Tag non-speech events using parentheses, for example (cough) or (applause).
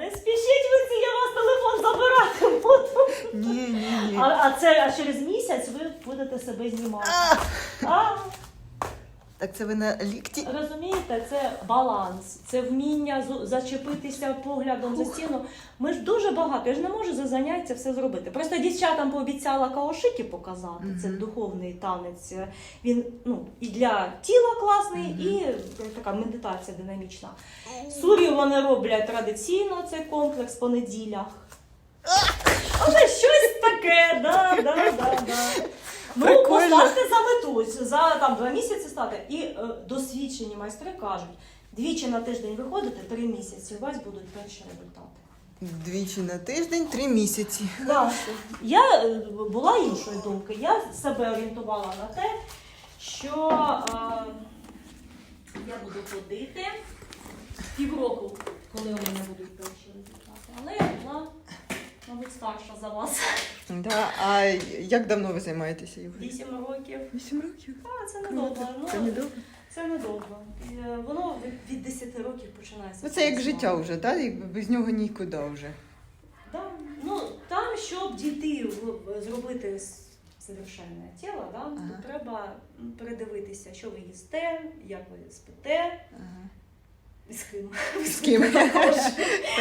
не спішіть ви ці, я вас телефон забирати буду. Ні, ні, ні. А, а це а через місяць ви будете себе знімати. А! Так це ви на лікті? розумієте, це баланс, це вміння зачепитися поглядом за стіну. Ми ж дуже багато, я ж не можу за заняття все зробити. Просто дівчатам пообіцяла каошики показати. Це духовний танець. Він ну і для тіла класний, Мгм. і така медитація динамічна. Сур'ю вони роблять традиційно цей комплекс по неділях. Але щось таке, да, да, да, да. Ну, Прикольно. за мету, за там два місяці стати. І е, досвідчені майстри кажуть, двічі на тиждень виходите, три місяці, у вас будуть перші результати. Двічі на тиждень, три місяці. Да. Я е, була іншої думки. Я себе орієнтувала на те, що е, я буду ходити півроку, коли у мене будуть перші результати. Але я була, мабуть, за вас. Да. А як давно ви займаєтеся його? Вісім років. Вісім років. А, це недовго. Ну, Це недовго. Це недовго. Е, Воно від- від 10 років починається. Ну це як життя вже, так? Якби без нього нікуди вже. Да. Ну, там, щоб дійти, зробити совершенне тіло, да, Ага. то треба передивитися, що ви їсте, як ви спите, Ага. і з ким. З ким? (laughs) (laughs)